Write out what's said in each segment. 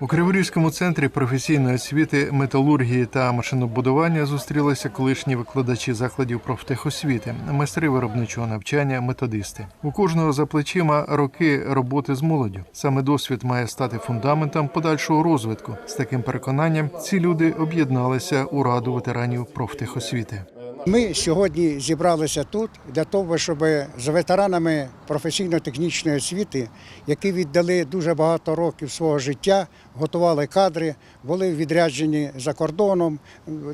У Криворізькому центрі професійної освіти, металургії та машинобудування зустрілися колишні викладачі закладів профтехосвіти, майстри виробничого навчання, методисти. У кожного за плечима роки роботи з молоддю. Саме досвід має стати фундаментом подальшого розвитку. З таким переконанням ці люди об'єдналися у раду ветеранів профтехосвіти. Ми сьогодні зібралися тут для того, щоб з ветеранами професійно-технічної освіти, які віддали дуже багато років свого життя, готували кадри, були відряджені за кордоном,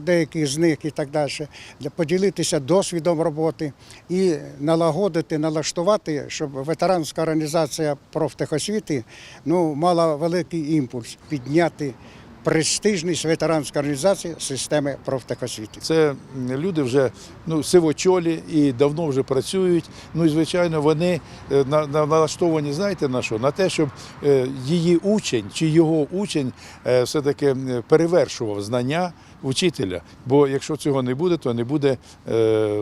деякі з них і так далі, поділитися досвідом роботи і налагодити, налаштувати, щоб ветеранська організація профтехосвіти ну, мала великий імпульс підняти престижність ветеранської організації системи профтехосвіти. Це люди вже ну, сивочолі і давно вже працюють. Ну і звичайно, вони е, на, на, налаштовані, знаєте на що? На те, щоб е, її учень чи його учень е, все-таки перевершував знання вчителя. Бо якщо цього не буде, то не буде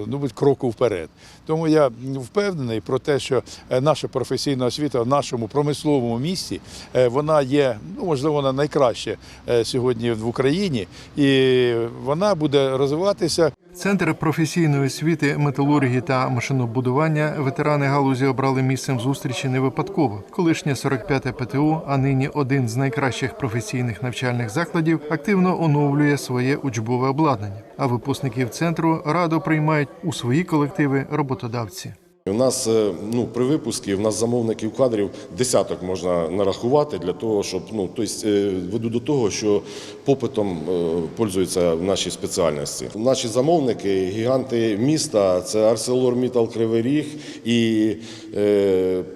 ну, буде кроку вперед. Тому я впевнений про те, що наша професійна освіта в нашому промисловому місті вона є, ну можливо, вона найкраще сьогодні в Україні, і вона буде розвиватися Центр професійної освіти, металургії та машинобудування ветерани галузі обрали місцем зустрічі не випадково. Колишнє 45-те ПТУ, а нині один з найкращих професійних навчальних закладів, активно оновлює своє учбове обладнання. А випускників центру радо приймають у свої колективи роботодавці. У нас е, ну, при випуску в нас замовників кадрів десяток можна нарахувати для того, щоб ну тобто, е, веду до того, що попитом е, пользуються в нашій спеціальності. Наші замовники, гіганти міста, це ArcelorMittal Кривий Ріг і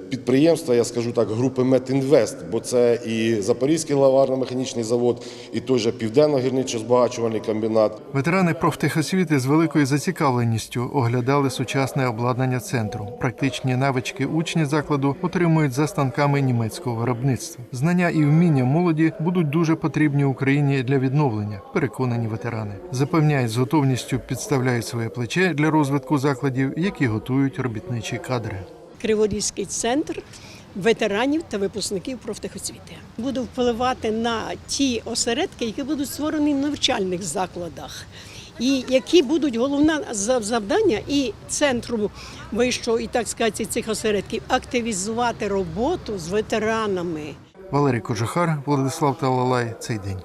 підприємства, я скажу так, групи Метінвест, бо це і Запорізький лаварно-механічний завод, і той же Південно-гірничо-збагачувальний комбінат. Ветерани профтехосвіти з великою зацікавленістю оглядали сучасне обладнання центру. Практичні навички учні закладу отримують за станками німецького виробництва. Знання і вміння молоді будуть дуже потрібні Україні для відновлення. Переконані ветерани запевняють з готовністю підставляють своє плече для розвитку закладів, які готують робітничі кадри. Криворізький центр ветеранів та випускників профтехосвіти. Буду впливати на ті осередки, які будуть створені в навчальних закладах. І які будуть головне за- завдання і центру вищого, і так сказати, цих осередків активізувати роботу з ветеранами. Валерій Кожухар, Владислав Талалай. Цей день.